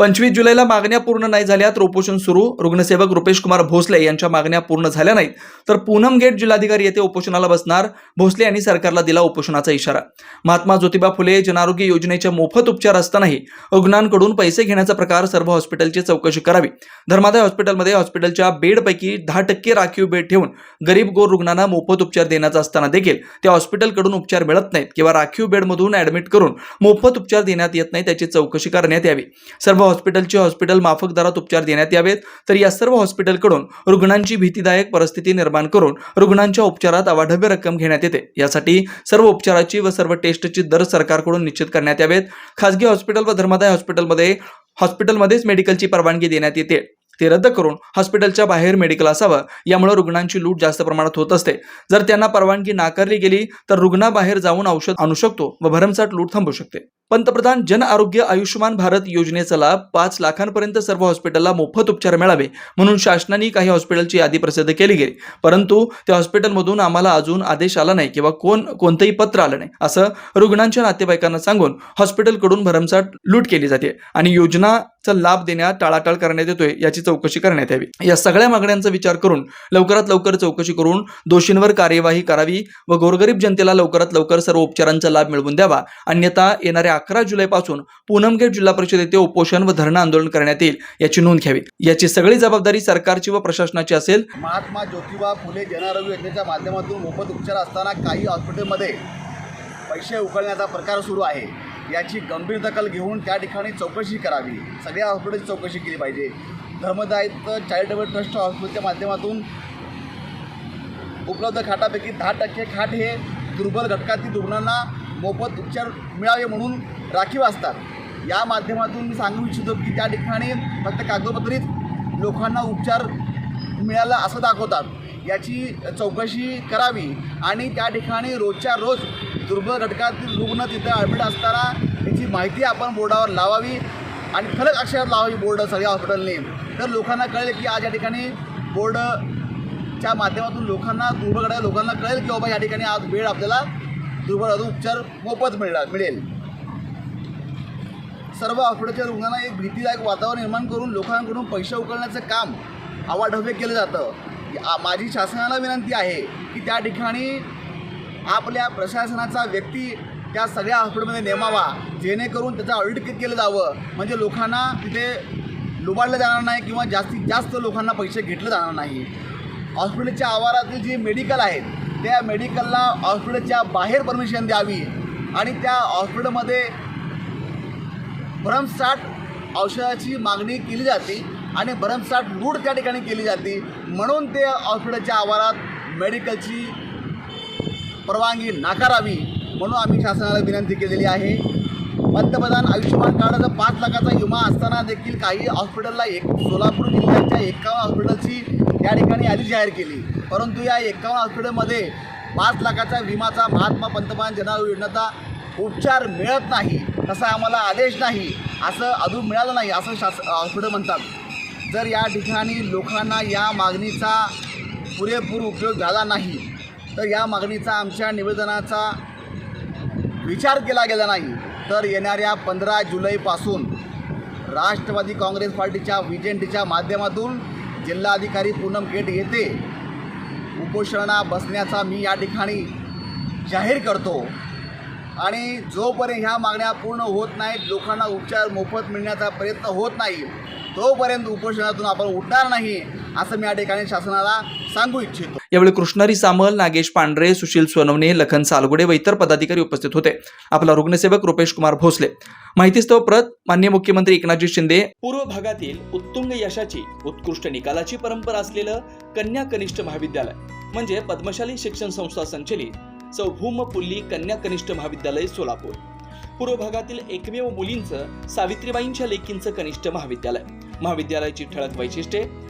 पंचवीस जुलैला मागण्या पूर्ण नाही झाल्या तर उपोषण सुरू. रुग्णसेवक रुपेश कुमार भोसले यांच्या मागण्या पूर्ण झाल्या नाहीत. तर पूनम गेट जिल्हाधिकारी येथे उपोषणाला बसणार. भोसले यांनी सरकारला दिला उपोषणाचा इशारा. महात्मा ज्योतिबा फुले जनआरोग्य योजनेच्या मोफत उपचार असतानाही रुग्णांकडून पैसे घेण्याचा प्रकार सर्व हॉस्पिटलची चौकशी करावी. धर्मादाय हॉस्पिटलमध्ये हॉस्पिटलच्या बेडपैकी दहा टक्के राखीव बेड ठेवून गरीब गोर रुग्णांना मोफत उपचार देण्याचा असताना देखील त्या हॉस्पिटलकडून उपचार मिळत नाहीत किंवा राखीव बेडमधून ऍडमिट करून मोफत उपचार देण्यात येत नाही त्याची चौकशी करण्यात यावी. सर्व हॉस्पिटलचे हॉस्पिटल माफक दरात उपचार देण्यात यावेत. तर या सर्व हॉस्पिटलकडून रुग्णांची भीतीदायक परिस्थिती निर्माण करून रुग्णांच्या उपचारात अवाढव्य रक्कम घेण्यात येते. यासाठी सर्व उपचाराची व सर्व टेस्टची दर सरकारकडून निश्चित करण्यात यावेत. खासगी हॉस्पिटल व धर्मादाय हॉस्पिटलमध्ये हॉस्पिटलमध्येच मेडिकलची परवानगी देण्यात येते. ते रद्द करून हॉस्पिटलच्या बाहेर मेडिकल असावं यामुळे रुग्णांची लूट जास्त प्रमाणात होत असते. जर त्यांना परवानगी नाकारली गेली तर रुग्णाबाहेर जाऊन औषध आणू शकतो व भरमसाठ लूट थांबू शकते. पंतप्रधान जन आरोग्य आयुष्यमान भारत योजनेचा लाभ पाच लाखांपर्यंत सर्व हॉस्पिटलला मोफत उपचार मिळावे म्हणून शासनाने काही हॉस्पिटलची यादी प्रसिद्ध केली गेली. परंतु त्या हॉस्पिटलमधून आम्हाला अजून आदेश आला नाही किंवा कोण कोणतंही पत्र आलं नाही असं रुग्णांच्या नातेवाईकांना सांगून हॉस्पिटलकडून भरमसाठ लूट केली जाते आणि योजनाचा लाभ देण्यात टाळाटाळ करण्यात येतोय याची चौकशी करण्यात यावी. या सगळ्या मागण्यांचा विचार करून लवकरात लवकर चौकशी करून दोषींवर कार्यवाही करावी व गोरगरीब जनतेला लवकरात लवकर सर्व उपचारांचा लाभ मिळवून द्यावा. अन्यथा येणाऱ्या अकरा जुलैपासून पूनमगेट जिल्हा परिषद येथे उपोषण व धरणं आंदोलन करण्यात येईल याची नोंद घ्यावी. याची सगळी जबाबदारी सरकारची व प्रशासनाची असेल. महात्मा ज्योतिबा फुले जनआरोग्य योजनेच्या माध्यमातून मोफत उपचार असताना काही हॉस्पिटलमध्ये पैसे उकळण्याचा प्रकार सुरू आहे. याची गंभीर दखल घेऊन त्या ठिकाणी चौकशी करावी. सगळ्या हॉस्पिटलची चौकशी केली पाहिजे. धर्मदायित्व चॅरिटेबल ट्रस्ट हॉस्पिटलच्या माध्यमातून उपलब्ध खाटापैकी दहा टक्के खाट हे दुर्बल घटकातील रुग्णांना मोफत उपचार मिळावे म्हणून राखीव असतात. या माध्यमातून मी सांगू इच्छितो की त्या ठिकाणी फक्त कागदोपत्रीत लोकांना उपचार मिळाला असं दाखवतात. याची चौकशी करावी आणि त्या ठिकाणी रोजच्या रोज दुर्बल घटकातील रुग्ण तिथं ॲडमिट असताना याची माहिती आपण बोर्डावर लावावी आणि खरंच अक्षरात लावावी बोर्ड सगळ्या हॉस्पिटलने. तर लोकांना कळेल की आज या ठिकाणी बोर्डच्या माध्यमातून लोकांना दुर्बल घटक लोकांना कळेल की बाबा या ठिकाणी आज वेळ आपल्याला दुर्बल उपचार मोफत मिळणार मिळेल. सर्व हॉस्पिटलच्या रुग्णांना एक भीतीदायक वातावरण निर्माण करून लोकांकडून पैसे उकळण्याचं काम आवाढव्य केलं जातं. माझी शासनाला विनंती आहे की त्या ठिकाणी आपल्या प्रशासनाचा व्यक्ती त्या सगळ्या हॉस्पिटलमध्ये नेमावा जेणेकरून त्याचं ऑडिट केलं जावं. म्हणजे लोकांना तिथे लुबाडलं जाणार नाही किंवा जास्तीत जास्त लोकांना पैसे घेतलं जाणार नाही. हॉस्पिटलच्या आवारातील जे मेडिकल आहेत त्या मेडिकलला हॉस्पिटलच्या बाहेर परमिशन द्यावी आणि त्या हॉस्पिटलमध्ये भरमसाठ औषधाची मागणी केली जाते आणि भरमसाठ लूट त्या ठिकाणी केली जाते. म्हणून ते हॉस्पिटलच्या आवारात मेडिकलची परवानगी नाकारावी म्हणून आम्ही शासनाला विनंती केलेली आहे. पंतप्रधान आयुष्यमान कार्डाचा पाच लाखाचा विमा असताना देखील काही हॉस्पिटलला एक सोलापूर जिल्ह्याच्या एकावन्न हॉस्पिटलची या ठिकाणी यादी जाहीर केली. परंतु या एकावन्न हॉस्पिटलमध्ये पाच लाखाचा विमाचा महात्मा पंतप्रधान जन योजनेचा उपचार मिळत नाही तसा आम्हाला आदेश नाही असं अजून मिळालं नाही असं शास हॉस्पिटल म्हणतात. जर या ठिकाणी लोकांना या मागणीचा पुरेपूर उपयोग झाला नाही तर या मागणीचा आमच्या निवेदनाचा विचार केला गेला नाही. तर येणाऱ्या पंधरा जुलैपासून राष्ट्रवादी काँग्रेस पार्टीच्या विजेंटीच्या माध्यमातून जिल्हाधिकारी पूनम गेट येथे उपोषणा बसण्याचा मी या ठिकाणी जाहीर करतो. आणि जोपर्यंत ह्या मागण्या पूर्ण होत नाहीत लोकांना उपचार मोफत मिळण्याचा प्रयत्न होत नाही तोपर्यंत उपोषणातून आपण उठणार नाही. असं मी या ठिकाणी शासनाला सांगू इच्छितो. यावेळी कृष्णारी सामल नागेश पांढरे सुशील सोनवणे लखन सालगुडे व इतर पदाधिकारी उपस्थित होते. आपला रुग्णसेवक रुपेश कुमार भोसले. माहितीस्तव प्रत मान्य मुख्यमंत्री एकनाथजी शिंदे. पूर्व भागातील उत्तुंग यशाची उत्कृष्ट निकालाची परंपरा असलेलं कन्या कनिष्ठ महाविद्यालय म्हणजे पद्मशाली शिक्षण संस्था संचलित सौभूम पुल्ली कन्या कनिष्ठ महाविद्यालय सोलापूर. पूर्व भागातील एकमेव मुलींचं सावित्रीबाईंच्या लेकींचं कनिष्ठ महाविद्यालय. महाविद्यालयाची ठळक वैशिष्ट्ये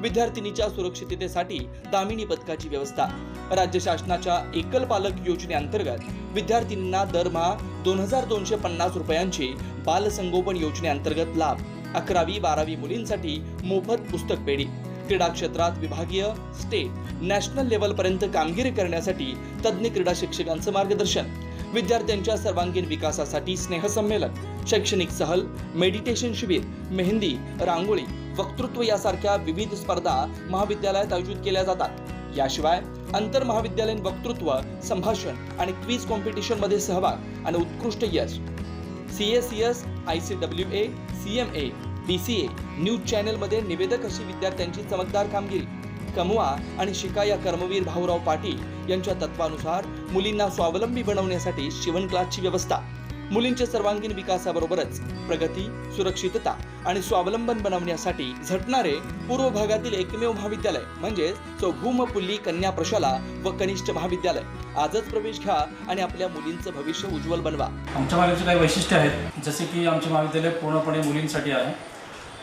विद्यार्थिनीच्या सुरक्षिततेसाठी दामिनी पथकाची व्यवस्था. राज्य शासनाच्या एकल पालक योजनेअंतर्गत विद्यार्थिनींना दरमहा दोन हजार दोनशे पन्नास रुपयांची बालसंगोपन योजनेअंतर्गत लाभ. अकरावी बारावी मुलींसाठी मोफत पुस्तक पेढी. क्रीडा क्षेत्रात विभागीय स्टेट नॅशनल लेवलपर्यंत कामगिरी करण्यासाठी तज्ज्ञ क्रीडा शिक्षकांचं मार्गदर्शन. विद्यार्थ्यांच्या सर्वांगीण विकासासाठी स्नेहसंमेलन शैक्षणिक सहल मेडिटेशन शिबिर मेहंदी रांगोळी वक्तृत्व यासारख्या विविध स्पर्धा महाविद्यालयात आयोजित केल्या जातात. याशिवाय आंतर महाविद्यालयीन वक्तृत्व संभाषण आणि क्विज कॉम्पिटिशनमध्ये सहभाग आणि उत्कृष्ट यश. C S C S I C W A C M A B C A news चॅनलमध्ये निवेदक अशी विद्यार्थ्यांची चमकदार कामगिरी. कमवा आणि शिका या कर्मवीर भाऊराव पाटील यांच्या तत्वानुसार मुलींना स्वावलंबी बनवण्यासाठी शिवण क्लासची व्यवस्था. मुलींच्या सर्वांगीण विकासाबरोबरच प्रगती सुरक्षितता आणि स्वावलंबन बनवण्यासाठी झटणारे पूर्व भागातील एकमेव महाविद्यालय म्हणजेच चौभूमपुल्ली कन्या प्रशाला व कनिष्ठ महाविद्यालय. आजच प्रवेश घ्या आणि आपल्या मुलींचं भविष्य उज्ज्वल बनवा. आमच्या महाविद्यालयाचे काही वैशिष्ट्य आहेत. जसे की आमचे महाविद्यालय पूर्णपणे मुलींसाठी आहे.